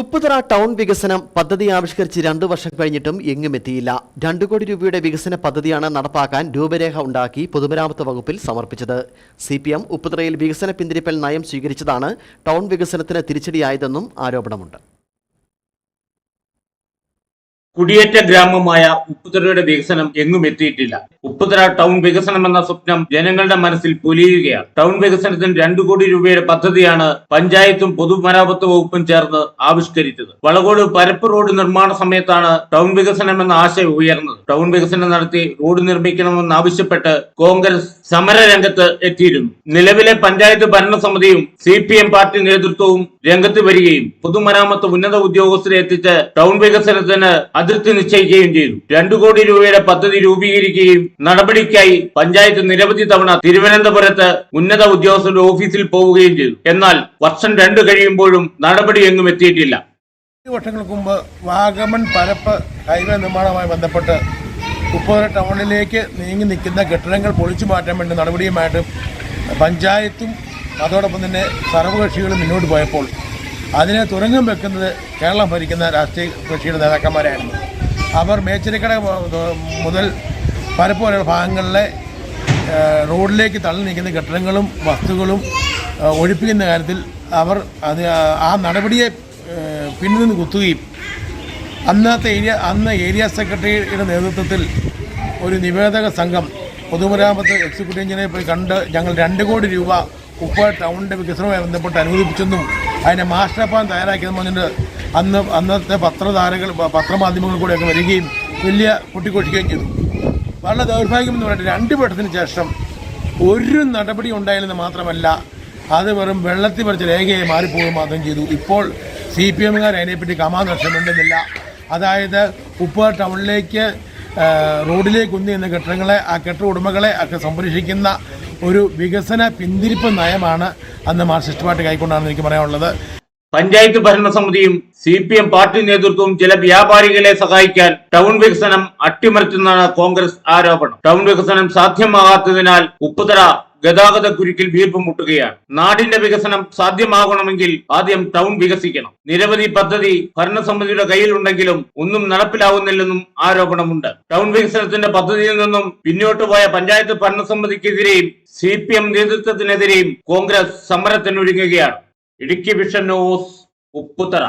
Upputhara town വികസനം പദ്ധതി ആവിഷ്കരിച്ച് രണ്ടു വർഷം കഴിഞ്ഞിട്ടും എങ്ങും എത്തിയില്ല. രണ്ടു കോടി രൂപയുടെ വികസന പദ്ധതിയാണ് നടപ്പാക്കാൻ രൂപരേഖ ഉണ്ടാക്കി പൊതുമരാമത്ത് വകുപ്പിൽ സമർപ്പിച്ചത്. സി പി എം ഉപ്പുതറയിൽ വികസന പിന്തിരിപ്പൽ നയം സ്വീകരിച്ചതാണ് ടൗൺ വികസനത്തിന് തിരിച്ചടിയായതെന്നും ആരോപണമുണ്ട്. കുടിയേറ്റ ഗ്രാമമായ ഉപ്പുതറയുടെ വികസനം എങ്ങും എത്തിയിട്ടില്ല. ഉപ്പുതറ ടൗൺ വികസനം എന്ന സ്വപ്നം ജനങ്ങളുടെ മനസ്സിൽ പൊലിയുകയാണ്. ടൗൺ വികസനത്തിന് രണ്ടു കോടി രൂപയുടെ പദ്ധതിയാണ് പഞ്ചായത്തും പൊതുമരാമത്ത് വകുപ്പും ചേർന്ന് ആവിഷ്കരിച്ചത്. വളകോട് പരപ്പ് റോഡ് നിർമ്മാണ സമയത്താണ് ടൗൺ വികസനം എന്ന ആശയം ഉയർന്നത്. ടൗൺ വികസനം നടത്തി റോഡ് നിർമ്മിക്കണമെന്നാവശ്യപ്പെട്ട് കോൺഗ്രസ് സമര രംഗത്ത് എത്തിയിരുന്നു. നിലവിലെ പഞ്ചായത്ത് ഭരണസമിതിയും സി പി എം പാർട്ടി നേതൃത്വവും രംഗത്ത് വരികയും പൊതുമരാമത്ത് ഉന്നത ഉദ്യോഗസ്ഥരെ എത്തിച്ച് ടൗൺ വികസനത്തിന് അതിർത്തി നിശ്ചയിക്കുകയും ചെയ്തു. രണ്ടു കോടി രൂപയുടെ പദ്ധതി രൂപീകരിക്കുകയും നടപടിക്കായി പഞ്ചായത്ത് നിരവധി തവണ തിരുവനന്തപുരത്ത് ഉന്നത ഉദ്യോഗസ്ഥരുടെ ഓഫീസിൽ പോവുകയും ചെയ്തു. എന്നാൽ വർഷം രണ്ടു കഴിയുമ്പോഴും നടപടി എങ്ങും എത്തിയിട്ടില്ല. വർഷങ്ങൾക്ക് മുമ്പ് വാഗമൺ പരപ്പ് ഹൈവേ നിർമ്മാണവുമായി ബന്ധപ്പെട്ട് ഉപ്പുതറ ടൗണിലേക്ക് നീങ്ങി നിൽക്കുന്ന കെട്ടിടങ്ങൾ പൊളിച്ചു മാറ്റാൻ വേണ്ടി നടപടിയുമായിട്ട് പഞ്ചായത്തും അതോടൊപ്പം തന്നെ സർവകക്ഷികളും മുന്നോട്ട് പോയപ്പോൾ അതിനെ തുരങ്കം വെക്കുന്നത് കേരളം ഭരിക്കുന്ന രാഷ്ട്രീയ കക്ഷിയുടെ നേതാക്കന്മാരായിരുന്നു അവർ മേച്ചിരിക്കട മുതൽ പലപ്പോലുള്ള ഭാഗങ്ങളിലെ റോഡിലേക്ക് തള്ളി നിൽക്കുന്ന കെട്ടിടങ്ങളും വസ്തുക്കളും ഒഴിപ്പിക്കുന്ന കാര്യത്തിൽ അവർ അത് ആ നടപടിയെ പിന്നിൽ നിന്ന് കുത്തുകയും അന്നത്തെ ഏരിയ അന്ന് ഏരിയ സെക്രട്ടറിയുടെ നേതൃത്വത്തിൽ ഒരു നിവേദക സംഘം പൊതുമരാമത്ത് എക്സിക്യൂട്ടീവ് എഞ്ചിനീയറെ പോയി കണ്ട് ഞങ്ങൾ രണ്ട് കോടി രൂപ ഉപ്പ ടൗണിന്റെ വികസനവുമായി ബന്ധപ്പെട്ട് അനുവദിപ്പിച്ചെന്നും അതിന്റെ മാസ്റ്റർ പ്ലാൻ തയ്യാറാക്കിയെന്ന് പറഞ്ഞിട്ട് അന്ന് അന്നത്തെ പത്രധാരകൾ പത്രമാധ്യമങ്ങൾ കൂടെയൊക്കെ വരികയും വലിയ പൊട്ടിക്കൊഴിക്കുകയും ചെയ്തു. വളരെ ദൗർഭാഗ്യം എന്ന് പറഞ്ഞിട്ട് രണ്ട് വട്ടത്തിന് ശേഷം ഒരു നടപടി ഉണ്ടായില്ലെന്ന് മാത്രമല്ല അത് വെറും വെള്ളത്തിൽ പറിച്ച രേഖയെ മാറിപ്പോവുകയും മാത്രം ചെയ്തു. ഇപ്പോൾ സി പി എമ്മുകാർ അതിനെപ്പറ്റി കമാനഷ്ടമുണ്ടെന്നില്ല അതായത് ഉപ്പ് ടൗണിലേക്ക് റോഡിലേക്ക് കുന്നി എന്ന കെട്ടിടങ്ങളെ ആ കെട്ടിട ഉടമകളെ ഒക്കെ സംരക്ഷിക്കുന്ന ഒരു വികസന പിന്തിരിപ്പ് നയമാണ് അന്ന് മാർക്സിസ്റ്റ് പാർട്ടി കൈക്കൊണ്ടാണെന്ന് എനിക്ക് പറയാനുള്ളത്. പഞ്ചായത്ത് ഭരണസമിതിയും സി പി എം പാർട്ടി നേതൃത്വവും ചില വ്യാപാരികളെ സഹായിക്കാൻ ടൗൺ വികസനം അട്ടിമറിച്ചെന്നാണ് കോൺഗ്രസ് ആരോപണം. ടൗൺ വികസനം സാധ്യമാകാത്തതിനാൽ ഉപ്പുതറ ഗതാഗത കുരുക്കിൽ വീർപ്പ് മുട്ടുകയാണ്. നാടിന്റെ വികസനം സാധ്യമാകണമെങ്കിൽ ആദ്യം ടൗൺ വികസിക്കണം. നിരവധി പദ്ധതി ഭരണസമിതിയുടെ കയ്യിലുണ്ടെങ്കിലും ഒന്നും നടപ്പിലാവുന്നില്ലെന്നും ആരോപണമുണ്ട്. ടൗൺ വികസനത്തിന്റെ പദ്ധതിയിൽ നിന്നും പിന്നോട്ട് പോയ പഞ്ചായത്ത് ഭരണസമിതിക്കെതിരെയും സി പി എം നേതൃത്വത്തിനെതിരെയും Congress സമരത്തിനൊരുങ്ങുകയാണ്. Idukki vision news Upputhara.